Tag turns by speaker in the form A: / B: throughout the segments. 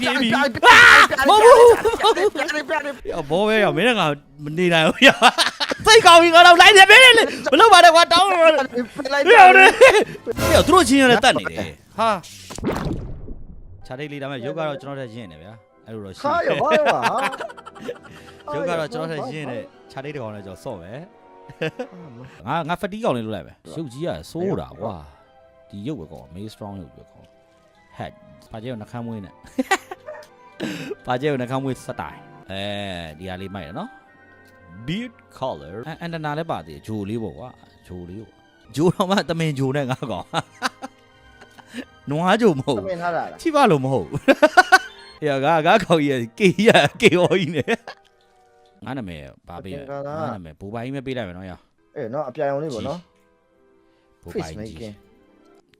A: ပြေးပြီ
B: ပြား
A: မဟုတ်ဘူး
B: ပြားပြား
A: ရဘောပဲရမင်းကမနေနိုင်ဘူးရစိတ်ကောင်းပြီကတော့လိုက်တယ်မင်းလေမလုပ်ပါနဲ့ကွာတောင်းတော့
B: လိုက်
A: ပြရတယ်ပြသူတို့ချင်းရတဲ့တတ်နေတယ်ဟာခြားတိတ်လေးဒါမဲ့ရုပ်ကတော့ကျွန်တော်တက်ရင်းနေဗျာအဲ့လိုတော့ရှိ
B: ခါရဘာရောဟာ
A: ရုပ်ကတော့ကျွန်တော်တက်ရင်းနေခြားတိတ်တကောင်လည်းကျွန်တော်စော့မယ်ငါငါဖတီးကောင်လေးလုပ်လိုက်မယ်ရုပ်ကြီးကစိုးတာကွာဒီရုပ်ပဲကောင်မေး strong ရုပ်ပဲကောင် head ပါကျဲကိုနှခမ်းမွေးနဲ့ပါကျဲကိုနှခမ်းမွေးစတိုင်အဲဒီဟာလေးမိုက်တယ်နော် beard color အန်တနာလည်းပါသေးတယ်ဂျိုလေးပေါ့ကွာဂျိုလေးပေါ့ဂျိုတော့မှတမင်ဂျိုနဲ့ငါကောင်နွားဂျိုမဟုတ်
B: သမင်ထားတာလား
A: ချိပါလို့မဟုတ်ဘူးအေးငါငါကောင်ကြီးကေရကေဟောကြီးနဲ့ငါနာမည်ဘာပေးလဲငါနာမည်ဘူပိုင်းပဲပေးလိုက်မယ်နော်ရ
B: အေးနော်အပြာရောင်လေးပေါ့နော်
A: ဘူ
B: fish
A: ပိုင်းကြီး
B: making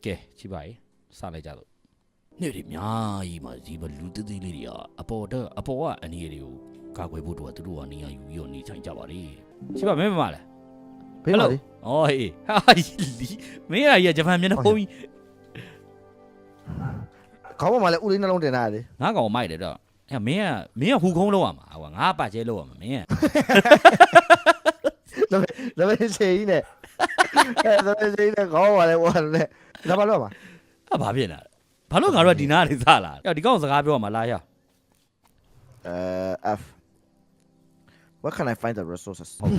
A: ကဲချိပါရေးစလိုက်ကြတော့ နေ့ဒီများကြီးမှာဒီမလူသေးသေးလေးတွေကအပေါ်တော့အပေါ်ကအနည်းတွေကိုကာကွယ်ဖို့တော့သူတို့ကနေရာယူပြီးတော့နေထိုင်ကြပါလေချိပါမင်းမမလဲ
B: ဘေးမှာလေ
A: အော်ဟေးဟာလီမင်းကကြီးဂျပန်မျက်နှာဖုံးကြီး
B: ခေါင်းပေါ်မှာလည်းဥလေးနှလုံးတင်ထားတယ်
A: ငါကောင်မိုက်တယ်တော့အဲမင်းကမင်းကဟူခုံးလောက်ရမှာကွာငါပတ်ကျဲလောက်ရမှာမင်းက
B: ဒါပေမဲ့ရှေးကြီးနဲ့အဲဒါပေမဲ့ရှေးကြီးနဲ့ခေါင်းပေါ်မှာလည်းဝါတယ်ဒါပါတော့မှာ
A: အဘာဖြစ်လာလဲ ဘာလို့ငါတို့ကဒီနားနေစလာလဲဒီကောင်စကားပြောမှာလားရ
B: အဲ F Where can I find the resources ဟုတ်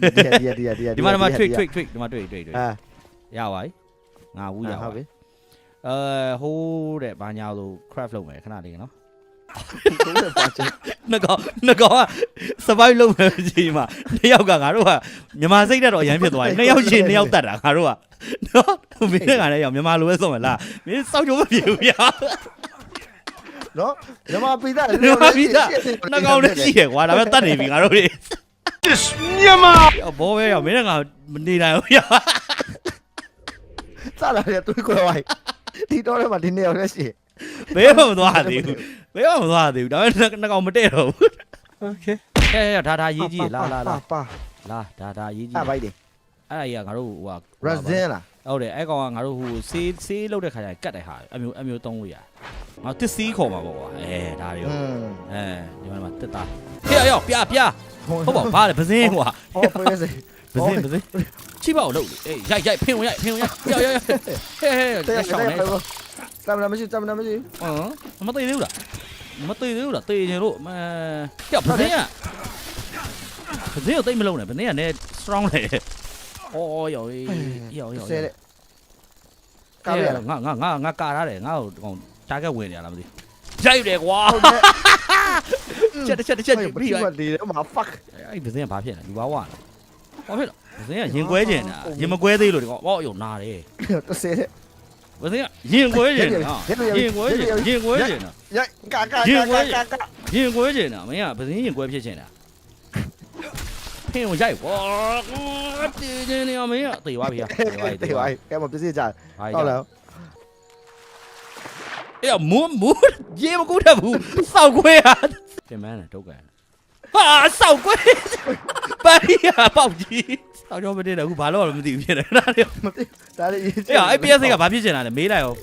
B: ပြီဒီဒီဒီဒီ
A: ဒီမှာဒီမှာ trick trick trick ဒီမှာ trick trick trick
B: အာ
A: ရပါပြီငါဝူးရပါ
B: ဟုတ်
A: ပြီ
B: ပြီ
A: အဲဟိုးတဲ့ဘာညာလို့ craft လုပ်မယ်ခဏလေးနော်
B: ဘယ်ပါချင်
A: နှကောင်နှကောင်က survive လုပ်မယ်ကြီးမှာနှစ်ယောက်ကငါတို့ကမြန်မာစိတ်တက်တော့အရန်ဖြစ်သွားတယ်နှစ်ယောက်ရှင်နှစ်ယောက်တက်တာငါတို့ကနော်မင်းကလည်းရောက်မြန်မာလိုပဲဆုံးမလားမင်းစောက်ကြမပြေဘူးဗျာ
B: နော်ညမပိသား
A: မြန်မာပြည်သားနှကောင်လည်းရှိရကွာဒါပေမဲ့တတ်နေပြီငါတို့တွေ
C: မြန်မာ
A: ဘောပဲရောက်မင်းကမနေနိုင်ဘူးဗျာ
B: စလာတယ်တွေးခွဲဝိုင်းဒီတော့လည်းမဒီနေ့ရောက်လက်ရှိ
A: ဘယ်မှမသွားသေးဘူးဘယ်မှမသွားသေးဘူးဒါပေမဲ့နှကောင်မတည့်တော့ဘူး
C: โอเค
A: ဟဲ့ဟဲ့ဒါဒါရေးကြီးလာလာလာ
B: ပါ
A: လာဒါဒါရေးကြီး
B: အဘိုက်တယ်
A: အဲ့ဒါကြီးကငါတို့ဟိုက
B: resin လား
A: ဟုတ်တယ်အဲ့ကောင်ကငါတို့ဟိုဆေးဆေးလောက်တဲ့ခါကျရင်ကတ်တဲ့ဟာအမျိုးအမျိုးသုံးလို့ရတယ်ငါတစ်စီးခေါ်မှာပေါ့ကွာအဲဒါတွေ
B: อื
A: ရော
B: ม
A: အဲဒီမှာတက်တာဟေ့ရောက်ပြပြဟုတ်ပါဘာလဲပစင်းကွာ
B: ဟောဖေးစေ
A: ပစင်းပစင်းချိပါအောင်လုပ်အေးရိုက်ရိုက်ဖင်ဝင်ရိုက်ဖင်ဝင်ရိုက်ရောက်ရောက်ဟဲ့ဟဲ့
B: တဲ့
A: ရှောင်းနေ
B: တမ်းမမရှိတမ်းမမရှိ
A: ဟမ်မသိသေးဘူးလားမသိသေးဘူးလားတေးရင်လို့မဟဲ့ပစင်းကပစင်းကိုတိတ်မလုံးနဲ့ပစင်းကလည်း strong လေအော်ရောက်ရောက်ရောက်
B: ဆဲတဲ့
A: ကာ
B: ကားးရ
A: ရ
B: လား
A: ငါငါငါငါကာထားတယ်ငါ့ကိုကောင်တားကက်ဝင်နေရလားမသိရိုက်တယ်ကွာ
B: ဟုတ်တယ်
A: ချက်တစ်ချက်တစ်ချက်
B: ဘ
A: ပြီး
B: ယ်
A: ရိုက်
B: မှာဒီလဲမှာ fuck
A: အဲ့ဒီပစင်းကဘာဖြစ်လဲလူဘာဝလားဘာဖြစ်လဲပစင်းကရင်ကွဲကျင်တာရင်မကွဲသေးလို့ဒီကောင်အော်ယုံနာတယ်
B: တဆဲတဲ့
A: ပစင်းကရင်ကွဲကျင်တာရင်ကွဲကျင်ရင်ကွဲကျင်တာ
B: ရိုက်ကာကာကာကာကာ
A: ရင်ကွဲကျင်တာမင်းကပစင်းရင်ကွဲဖြစ်ကျင်တာဖင်းကိုရိုက်ကွာတည်ကျင်နေမင်းကတေသွားပြီဟာတေသွားပြီ
B: တေးဝိုင်းကဲမပစ္စည်းကြ
A: ဟုတ်
B: ဟုတ်
A: လား
B: လား
A: အေးမွန်းမွန်းရေမကူတတ်ဘူးစောက်ခွဲဟာပြင်မန်းတယ်တုတ်ကန်ဟာစောက်ခွဲပါရီယာပေါက်ကြီးစောက်ကြောမတည့်တယ်အခုဘာလို့လဲမသိဘူးဖြစ်တယ်နားလေ
B: မသိဒါလေးရေး
A: အေးအဲ့ PS ကဘာဖြစ်ချင်တာလဲမေးလိုက်အောင်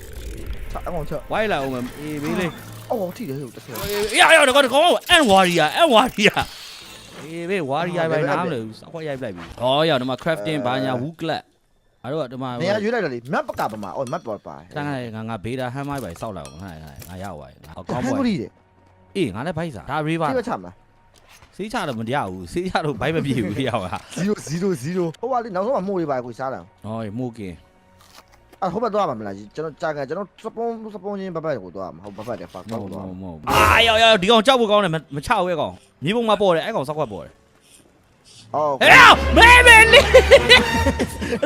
B: အကောင်ချက်
A: ဝိုင်းလိုက်အောင်မအေးမေးလေး
B: အော်ထိတယ်ဟုတ်တဆဲ
A: အေးရရတော့ကောအန်ဝါရီယာအန်ဝါရီယာအေးဘေးဝါရီယာပဲနားမလို့စောက်ခွဲရိုက်ပလိုက်ပြီဟောရဒီမှာ crafting ဘာညာ wood clat အဲ့တော့ဒီမှာ
B: နေရာရွေးလိုက်တယ်လေ map ကပါမှာအော် map ပါပါ
A: တန်းငါငါဘေးတာဟမ်းမိုက်ပဲစောက်လိုက်အောင်ငါငါရောက်သွားပြီငါကောင်း
B: ဟန်
A: ပါ
B: ဘူးလေ
A: အေးငါလည်းဘိုက်စားဒါ river
B: ဒီမချမှာ
A: စေးချတော့မရဘူးစေးချတော့ဘိုက်မပြေဘူးရောက်တာ
B: 0 0 0ဟိုပါလေနောက်ဆုံးမှမို့လေးပါကိုစားတာ
A: ဟောမိုးကင်
B: အဟိုဘက်တော့မှာမလားကျွန်တော်ကြာကန်ကျွန်တော်စပုံစပုံချင်းဘက်ဘက်ကိုတော့မှာဟုတ်ဘက်ဘက်တယ်ဖာ
A: မ
B: ကော
A: ဟုတ်
B: တော့
A: မဟုတ်အာရောက်ရောက်ဒီကောင်ကြောက်ဖို့ကောင်းတယ်မချဘူးရဲ့ကောင်မြေပုံမှာပေါ်တယ်အဲ့ကောင်စောက်ခွက်ပေါ်တယ်
B: အော်
A: ဟဲ့မဲမဲလေး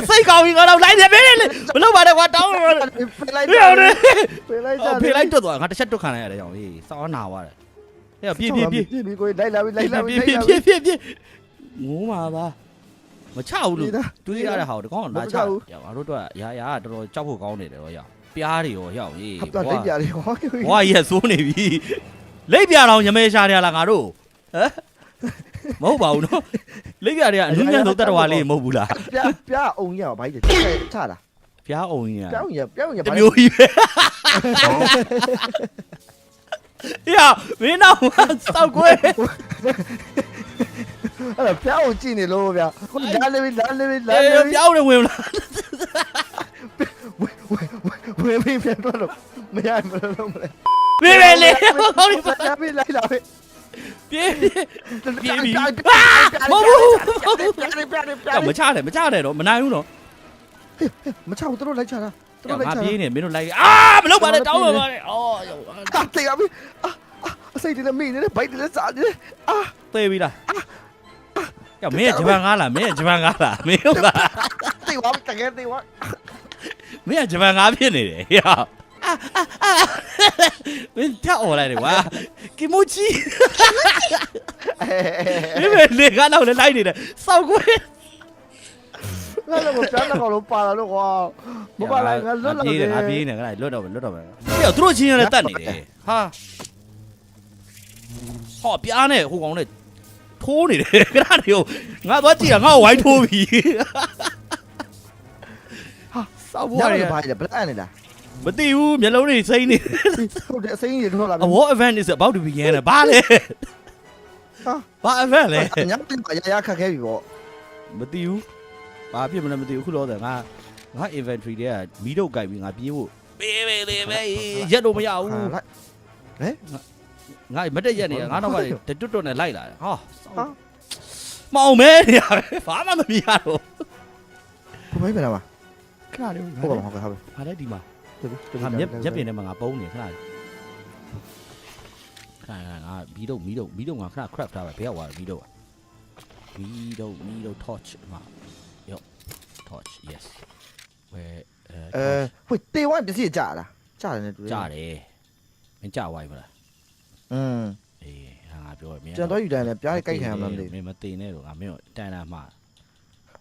A: စိတ်ကောင်းပြီငါတော့လိုက်တယ်မဲလေးမလုပ်ပါနဲ့ကွာတောင်းတော့
B: ဖေးလိုက်
A: ဟဲ့ဟုတ်တယ်
B: ဖေးလိုက်ကြ
A: ဖေးလိုက်တွတ်သွားငါတစ်ချက်တွတ်ခံလိုက်ရတယ်ကြောင်အေးစောင်းနာသွားတယ် ဟဲ့ပြေးပြေးပြေး
B: ပြေးပြေးကိုလိုက်လာပြီလိုက်လာပြီ
A: ပြေးပြေးပြေးပြေးငိုးမှာပါမချဘူးလို့
B: ပြေးတာ
A: တွေးရတဲ့ဟာကိုဒီကောင်ကလာချ
B: မချဘူး
A: ငါတို့တော့ရာရာတော်တော်ကြောက်ဖို့ကောင်းနေတယ်တော့ရောက်ပြားတွေရောရောက်အေး
B: ဟပ်တော့တိတ်ပြတယ်ဟော
A: ဘွားကြီးကစိုးနေပြီလိပ်ပြတော်ညမဲရှာနေရလားငါတို့ဟမ်မဟုတ်ပါဘူးနော်လိပ်ပြတွေကအနုညံ့ဆုံးတတ္တဝါလေးမဟုတ်ဘူးလား
B: ပြပြအောင်ရပါဘာကြီးချတာ
A: ဖျားအောင်ကြီး
B: ပြောင်းရပြောင်းရ
A: တမျိုးကြီးပဲ 哎呀，没那我少贵。
B: အဲ့ဒါဖျောင်းကိုကြည့်နေလို့ဗျာခုနလာလေးလာလေးလာ
A: လေး哎，标准我了。
B: ဝဲဝဲဝဲဝဲပြန်တော့လို့မရမလို့လုံးမလဲ
A: 别别别，我告诉你，
B: လာပြီလာလာပြီ
A: 别别别
B: 别！
A: 啊，不不不不！
B: ပြားပြားပြားပြား
A: ပြားပြားမချတယ်မချတယ်တော့မနိုင်ဘူးတော့
B: မချဘူးတို့လိုက်ချတာ တို့လိုက်
A: ငါ
B: ချတာ
A: ပြေးနေမင်းတို့လိုက်အာမလုပ်ပါနဲ့တောင်းပါပါနဲ့အော်
B: အာတေးရပြီအာအစိတ်တွေလည်းမိနေတယ်ဘိုက်တွေလည်းစားနေတယ်အာ
A: သေးပြီလားကဲမင်းဂျပန်ကားလားမင်းဂျပန်ကားလားမင်းဟုတ်လား
B: တေးသွားပြီတကယ်တေးသွား
A: မင်းဂျပန်ကားဖြစ်နေတယ်ဟေ့မင်းတောက်អော်လိုက်တယ်ကွာကီမိုချီမင်းပဲလေကားတော့လည်းလိုက်နေတယ်စောက်ကွဲ
B: ငါလည်းမပြန်တော့လို့ပါလာလို့ကွာမပါလိုက်ငါလွတ်လာ
A: ပြေးတယ်ငါပြေးနေခဏလွတ်တော့မယ်လွတ်တော့မယ်ဟေ့သူတို့ချင်းရလည်းတတ်နေတယ်ဟာဟောပြားနဲ့ဟိုကောင်နဲ့ထိုးနေတယ်ခဏတည်းငါသွားကြည့်တာငါ့ကိုဝိုင်းထိုးပြီဟာစောက်
B: ည
A: ဘွား
B: နေ
A: ရ
B: ပါလေဘလက်နေတာ
A: မသိဘူးမျက်လုံးတွေစိမ့်နေ
B: ဟုတ်တယ်အစိမ်းကြီးထွက်လာ
A: A war event is about to begin ဘာလဲ
B: ဟာ
A: ဘာ event လဲ
B: ညတင်ရရခက်ခဲပြီပေါ့
A: မသိဘူး ဘာဖြစ်မလဲမသိဘူးခုလောတယ်ငါငါ inventory တွေကမီးတော့ကြိုက်ပြီးငါပြေးဖို့ပေးပေးလေပဲရက်လို့မရဘူး
B: လိုက်
A: ငါမတက်ရက်နေငါတော့ကနေတွတ်တွတ်နဲ့လိုက်လာတယ်ဟာ
B: ဟာ
A: မောင်မဲနေရပဲဘာမှမမြင်ရတော့
B: ဘယ်ပြန်လာပါ
A: ခဏလေး
B: ဟုတ်ပါဟုတ်ကဲ့ဟုတ်
A: ငါလည်းဒီမှာ
B: ကဲ့
A: ငါမျက်မျက်ပြင်ထဲမှာငါပုံးနေခဏလေးခဏငါမီးတော့မီးတော့မီးတော့ငါခဏ craft ထားပဲဘယ်ရောက်သွားလဲမီးတော့မီးတော့မီးတော့ torch မှာယော torch yes where
B: အဲဟိုတေဝိုင်းပစ္စည်းကြာလားကြာတယ်နဲ့တူတယ်
A: ကြားတယ်မင်းကြားဝိုင်းမလား
B: อืม
A: အေးဟာငါပြောရမင်း
B: ကျွန်တော်ယူတယ်လည်းပြားကြိုက်ခံရမှမသိ
A: မင်းမသိနဲ့လို့ငါမင်းကိုတန်တာမှာ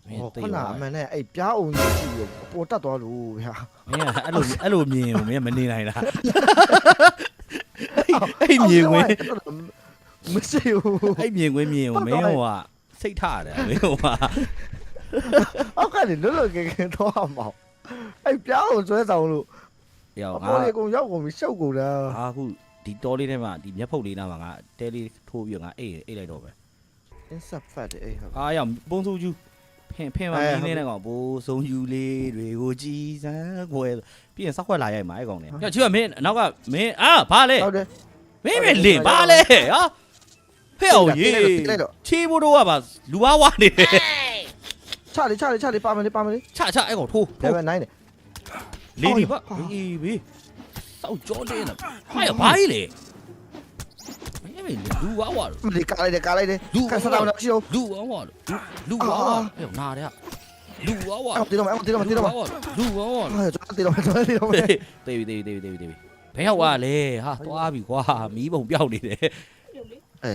A: မင်း
B: ဘူး
A: သိ
B: ခုန
A: ပါ
B: အမှန်နဲ့အဲ့ပြားအောင်ကြီးကြည့်ပြီးပေါ်တက်သွားလို့ဗျာ
A: မင်းအဲ့လိုအဲ့လိုမြင်ကိုမင်းမနေနိုင်လားအဲ့မြင်ဝင်
B: မရှိဘူး
A: အဲ့မြင်ဝင်မြင်ကိုမင်းဟိုကစိတ်ထတယ်မင်းဟိုက
B: အောက်ကနေလွတ်လွတ်ကဲကဲတော့မှာအဲ့ပြားအောင်ဆွဲဆောင်လို့
A: ယော
B: အ
A: ငါ
B: ပေါ်လေးကုန်ရောက်ကုန်ပြီရှုပ်ကုန်တာ
A: အာခုဒီတောလေးထဲမှာဒီမျက်ဖုတ်လေးနားမှာငါတဲလေးထိုးပြီးတော့ငါအေးအေးလိုက်တော့ပဲ
B: insert fat အဲ့ဟုတ်
A: အာရောက်ပုံစုကျူးဖင်ဖင်မ
B: အဲ
A: မင်းလေးနဲ့ကောင်ဘိုးဆုံးယူလေးတွေကိုကြည်စမ်းခွဲပြီးရင်စောက်ခွက်လာရိုက်မှာအဲ့ကောင်နဲ့ညချီကမင်းနောက်ကမင်းအာဘာလဲ
B: ဟုတ်တယ်
A: မင်းမင်းလင်ဘာလဲဟာဖဲ့အောင်ရေး
B: လိုက်တော့
A: ချီဘိုးတော့ကပါလူဝါဝါနေတယ်
B: ချလေချလေချလေပါမလေးပါမလေး
A: ချချအဲ့ကောင်ထိုး
B: level 9နဲ့
A: လေးဒီပါ
B: ဟာ
A: အေးဘေးစောက်ကြောတင်းလားဟာရဘာကြီးလဲမင်းမင်းလူဝါဝါ
B: မလေးကားလိုက်တယ်ကားလိုက်တယ်
A: လူ
B: ကဆတာမရှိတော့
A: လူဝါဝါလူဝါဝါအဲ့နာတဲ့လူဝါဝါ
B: အော်တေတော့မအော်တေတော့မတေတော့မ
A: လူဝါဝါ
B: ဟာကျွန်တော်တေတော့မကျွန်တော်တေတော့မ
A: တေးပြီတေးပြီတေးပြီတေးပြီတေးပြီဘယ်ရောက်သွားလဲဟာသွားပြီကွာမီးပုံပြောက်နေတယ်
B: အဲ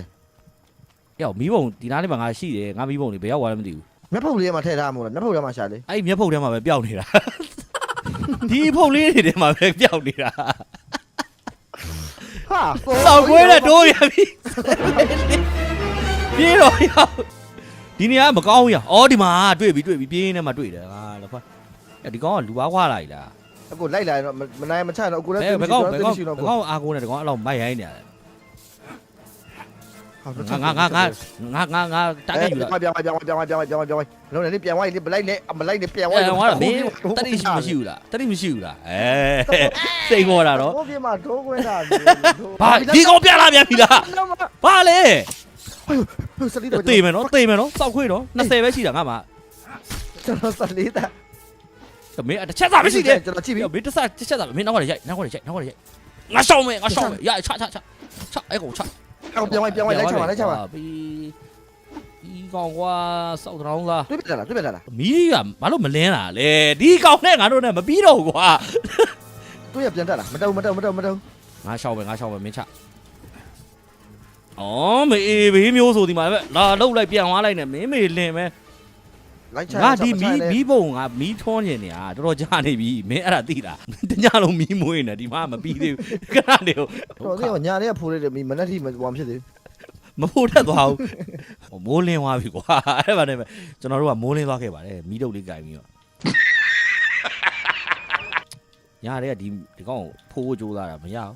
A: ရောက်မီးပုံဒီနားလေးမှာငါရှိတယ်ငါမီးပုံနေဘယ်ရောက်သွားလဲမသိဘူး
B: မျက်ဖုတ်လေးမှာထည့်ထားမှာလားမျက်ဖုတ်ထဲမှာရှာလေ
A: အဲ့မျက်ဖုတ်ထဲမှာပဲပျောက်နေတာဒီဖုတ်လေးတွေထဲမှာပဲပျောက်နေတာ
B: ဟာ
A: စောက်ကွဲတဲ့တိုးရပြီပြေးတော့ရောက်ဒီနေရာမကောင်းဘူးရအော်ဒီမှာတွေ့ပြီတွေ့ပြီပြေးနေမှာတွေ့တယ်ဟာလောကွာအဲ့ဒီကောင်ကလူပါခွာလာ E လား
B: အခုလိုက်လာတော့မနိုင်မချတော့အခုလည်း
A: ဘယ်ဘယ်ကောင်ဘယ်ကောင်
B: ရှိ
A: ဘ
B: တော့
A: ယ်ကောင်အာကိုနဲ့ဒီကောင်အဲ့လောက်မိုက်ရိုင်းနေရတယ်
B: ငါ
A: ငါငါငါငါငါငါငါတားခဲ့ယူလာ
B: ပြန်ပြန်ပြန်ပြန်ပြန်ပြန်ပြန်ပြန်လုံးနေပြန်ဝိုင်းလေးမလိုက်နဲ့မလိုက်နဲ့ပြန်ဝို
A: အဲ့
B: င်း
A: တော့ငါတော့မင်းတတိရှိမရှိဘူးလားတတိမရှိဘူးလားအဲစိတ်ခေါ်တာတော့
B: ဘိုးပြမထိုးခွင်းတာ
A: ဘာဒီကောင်ပြလာပြန်ပြီလားဘာလဲ
B: စလီတော့
A: တေးမယ်နော်တေးမယ်နော်စောက်ခွေးနော်20ပဲရှိတာငါမှ
B: ကျွန်တော်စလီတာ
A: မင်းတစ်ချက်သာမရှိတယ်
B: ကျွန်တော်ကြည့်ပြီ
A: မင်းတစ်ဆက်တစ်ချက်သာမင်းနောက်ကနေရိုက်နောက်ကနေရိုက်နောက်ကနေရိုက်ငါရှောင်းမယ်ငါရှောင်းမယ်ရချချချချအဲ့ကောင်ချ
B: ပြန်ဝိုင်းပြန်ဝိုင်းလိုက်ချပါလိုက်ချပါ
A: ပြီးဒီကောင်ကွာစောက်တောင်းလား
B: တွေ့ပြလာတွေ့ပြလာ
A: မီးကဘာလို့မလင်းတာလဲဒီကောင်နဲ့ငါတို့နဲ့မပြီးတော့ဘူးကွာ
B: တွေ့ရပြန်တက်လာမတုံမတုံမတုံမတုံ
A: ငါရှောင်းမယ်ငါရှောင်းမယ်မင်းချအော်မေအေးဘေးမျိုးဆိုဒီမှာပဲလာလှုပ်လိုက်ပြန်သွားလိုက်နဲ့မင်းမေလင်မယ်
B: လိုက်ချ
A: ငါဒီမီးမီးပုံငါမီးထွန်းနေနေတာတော်တော်ကြာနေပြီမင်းအဲ့ဒါသိလားတညလုံးမီးမွေးနေဒီမှာမပြီးသေးဘူးခဏနေကို
B: တော်သေးညာလေးကဖိုးလေးတယ်မနက်ထိမဝမ်ဖြစ်သေး
A: မဖို့ထက်သွားဘူးဟိုမိုးလင်းသွားပြီကွာအဲ့ပါနဲ့ပဲကျွန်တော်တို့ကမိုးလင်းသွားခဲ့ပါတယ်မီးတုပ်လေးကြိုင်ပြီးတော့ညာတွေကဒီဒီကောင်ကိုဖိုးဖို့ကြိုးစားတာမရဘူး